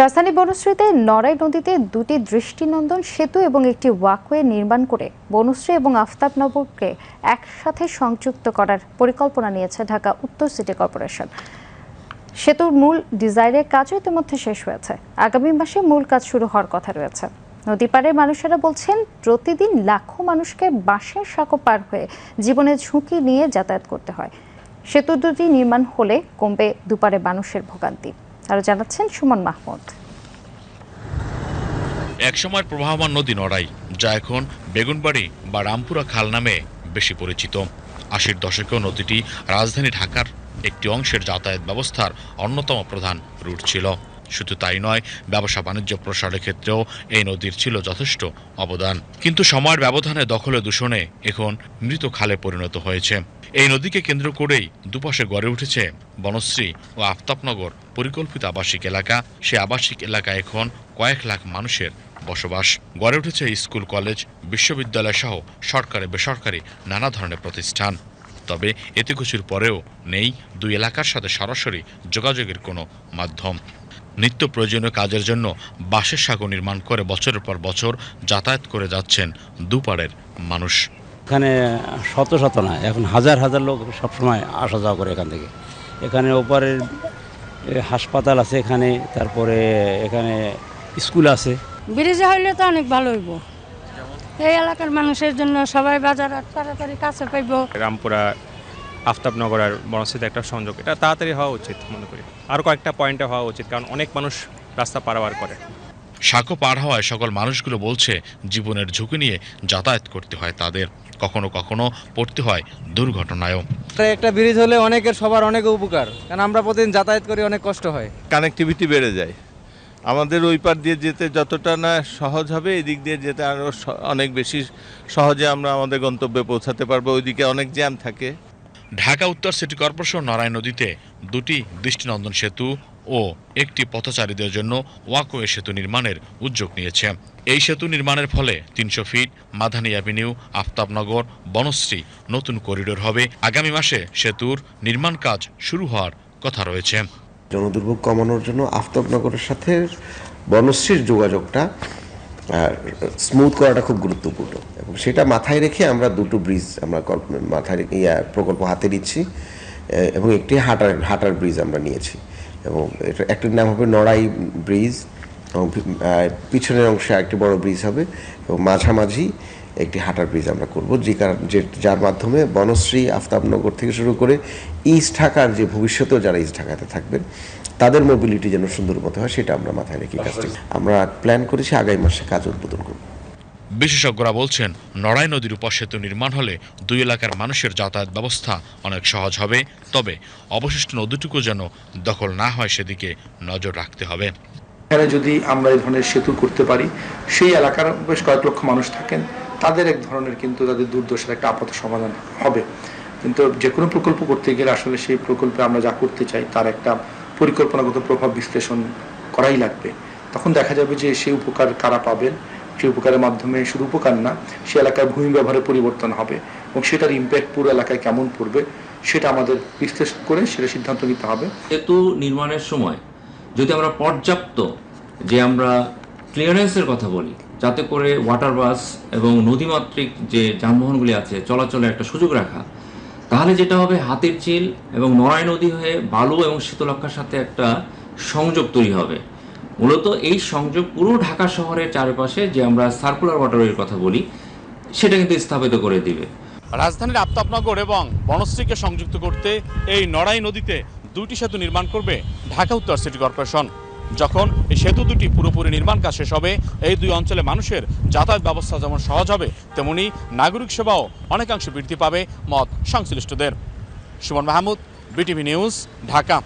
রাজধানী বনশ্রীতে নড়াই নদীতে দুটি দৃষ্টিনন্দন সেতু এবং একটি ওয়াকওয়ে নির্মাণ করে বনশ্রী এবং আফতাব আফতাবনগরকে একসাথে সংযুক্ত করার পরিকল্পনা নিয়েছে ঢাকা উত্তর সিটি কর্পোরেশন। সেতুর মূল ডিজাইনের কাজও ইতিমধ্যে শেষ হয়েছে। আগামী মাসে মূল কাজ শুরু হওয়ার কথা রয়েছে। নদী পাড়ের মানুষেরা বলছেন, প্রতিদিন লাখো মানুষকে বাঁশের সাঁকো পার হয়ে জীবনের ঝুঁকি নিয়ে যাতায়াত করতে হয়। সেতু দুটি নির্মাণ হলে কমবে দুপারে মানুষের ভোগান্তি। আরও জানাচ্ছেন সুমন মাহমুদ। একসময়ের প্রবাহমান নদী নড়াই, যা এখন বেগুনবাড়ি বা রামপুরা খাল নামে বেশি পরিচিত। আশির দশকেও নদীটি রাজধানী ঢাকার একটি অংশের যাতায়াত ব্যবস্থার অন্যতম প্রধান রুট ছিল। শুধু তাই নয়, ব্যবসা বাণিজ্য প্রসারের ক্ষেত্রেও এই নদীর ছিল যথেষ্ট অবদান। কিন্তু সময়ের ব্যবধানে দখলে দূষণে এখন মৃত খালে পরিণত হয়েছে। এই নদীকে কেন্দ্র করেই দুপাশে গড়ে উঠেছে বনশ্রী ও আফতাবনগর পরিকল্পিত আবাসিক এলাকা। সে আবাসিক এলাকা এখন কয়েক লাখ মানুষের বসবাস। গড়ে উঠেছে স্কুল, কলেজ, বিশ্ববিদ্যালয় সহ সরকারি, বেসরকারি নানা ধরনের প্রতিষ্ঠান। তবে এতে কিছুর পরেও নেই। দুই এলাকার সাথে সরাসরি যোগাযোগের কোনো মাধ্যম। নিত্য প্রয়োজনীয় কাজের জন্য বাঁশের সাঁকো নির্মাণ করে বছরের পর বছর যাতায়াত করে যাচ্ছেন দুপাড়ের মানুষ। এখানে শত শত না এখন হাজার হাজার লোক সবসময় আসা যাওয়া করে এখান থেকে। এখানে ওপারের হাসপাতাল আছে এখানে তারপরে এখানে স্কুল আছে। ব্রিজে হইলে তো অনেক ভালো হইব। এই এলাকার মানুষের জন্য সবাই বাজার তাড়াতাড়ি কাছে পাইব। রামপুরা আফতাবনগর আর বনশ্রীতে একটা সংযোগ। এটা তাড়াতাড়ি হওয়া উচিত মনে করি। আরও কয়েকটা পয়েন্টে হওয়া উচিত কারণ অনেক মানুষ রাস্তা পারাবার করে। সাঁকো পার হওয়ায় সকল মানুষগুলো বলছে জীবনের ঝুঁকি নিয়ে যাতায়াত করতে হয় তাদের। কখনো কখনো পড়তে হয় দুর্ঘটনায়ও। একটা ব্রিজ হলে অনেকের সবার অনেক উপকার কারণ আমরা প্রতিদিন যাতায়াত করি অনেক কষ্ট হয়। কানেক্টিভিটি বেড়ে যায়। আমাদের ওই পার দিয়ে যেতে যতটা না সহজ হবে এই দিক দিয়ে যেতে আরও অনেক বেশি সহজে আমরা আমাদের গন্তব্যে পৌঁছাতে পারব। ওইদিকে অনেক জ্যাম থাকে। ঢাকা, উত্তর সিটি কর্পোরেশন নড়াই নদীতে দুটি দৃষ্টিনন্দন সেতু ও একটি পথচারীদের জন্য ওয়াকওয়ে সেতু নির্মাণের উদ্যোগ নিয়েছে। এই সেতু নির্মাণের ফলে তিনশো ফিট মাধানী অ্যাভিনিউ, আফতাবনগর, বনশ্রী নতুন করিডোর হবে। আগামী মাসে সেতুর নির্মাণ কাজ শুরু হওয়ার কথা রয়েছে। জনদুর্ভোগ কমানোর জন্য আফতাবনগরের সাথে বনশ্রীর যোগাযোগটা স্মুথ করাটা খুব গুরুত্বপূর্ণ। সেটা মাথায় রেখে আমরা দুটো ব্রিজ আমরা মাথায় রেখে ইয়া প্রকল্প হাতে নিচ্ছি এবং একটি হাটার হাটার ব্রিজ আমরা নিয়েছি। এবং এটা একটির নাম হবে নড়াই ব্রিজ এবং পিছনের অংশে একটি বড় ব্রিজ হবে এবং মাঝামাঝি একটি হাটার ব্রিজ আমরা করব যে কারণ যে যার মাধ্যমে বনশ্রী আফতাবনগর থেকে শুরু করে ইস্ট ঢাকার যে ভবিষ্যতেও যারা ইস্ট ঢাকাতে থাকবেন তাদের মোবিলিটি যেন সুন্দর মতো হয় সেটা আমরা মাথায় রেখে কাজটি আমরা প্ল্যান করেছি আগামী মাসে কাজ উদ্বোধন করব। বিশেষজ্ঞরা বলছেন, নড়াই নদীর উপর সেতু নির্মাণ হলে দুই এলাকার মানুষের যাতায়াত ব্যবস্থা অনেক সহজ হবে। তবে অবশিষ্ট নদীটুকু যেন দখল না হয় সেদিকে নজর রাখতে হবে। এখানে যদি আমরা এই ধরনের সেতু করতে পারি, সেই এলাকার বেশ কয়েক লক্ষ মানুষ থাকেন, তাদের এক ধরনের কিন্তু তাদের দুর্দশার একটা আপাত সমাধান হবে। কিন্তু যে কোনো প্রকল্প করতে গেলে আসলে সেই প্রকল্পে আমরা যা করতে চাই, তার একটা পরিকল্পনাগত প্রভাব বিশ্লেষণ করাই লাগবে। তখন দেখা যাবে যে সেই উপকার কারা পাবেন সেই উপকারের মাধ্যমে শুধু উপকার না, সে এলাকার ভূমি ব্যবহারের পরিবর্তন হবে এবং সেটার ইম্প্যাক্ট পুরো এলাকায় কেমন পড়বে, সেটা আমাদের বিশ্লেষণ করে সেটা সিদ্ধান্ত নিতে হবে। সেতু নির্মাণের সময় যদি আমরা পর্যাপ্ত যে আমরা ক্লিয়ারেন্সের কথা বলি, যাতে করে ওয়াটার বাস এবং নদীমাত্রিক যে যানবাহনগুলি আছে চলাচলে একটা সুযোগ রাখা, তাহলে যেটা হবে হাতির চিল এবং নড়াই নদী হয়ে বালু এবং শীতলক্ষার সাথে একটা সংযোগ তৈরি হবে। মূলত এই সংযোগ পুরো ঢাকা শহরের চারপাশে যে আমরা সার্কুলার ওয়াটারওয়ের কথা বলি, সেটা কিন্তু স্থাপিত করে দিবে। রাজধানীর আফতাবনগর এবং বনশ্রীকে সংযুক্ত করতে এই নড়াই নদীতে দুটি সেতু নির্মাণ করবে ঢাকা উত্তর সিটি কর্পোরেশন। যখন এই সেতু দুটি পুরোপুরি নির্মাণ কাজ শেষ হবে, এই দুই অঞ্চলে মানুষের যাতায়াত ব্যবস্থা যেমন সহজ হবে, তেমনি নাগরিক সেবাও অনেকাংশে বৃদ্ধি পাবে মত সংশ্লিষ্টদের। Suman Mahmud, BTV news, Dhaka.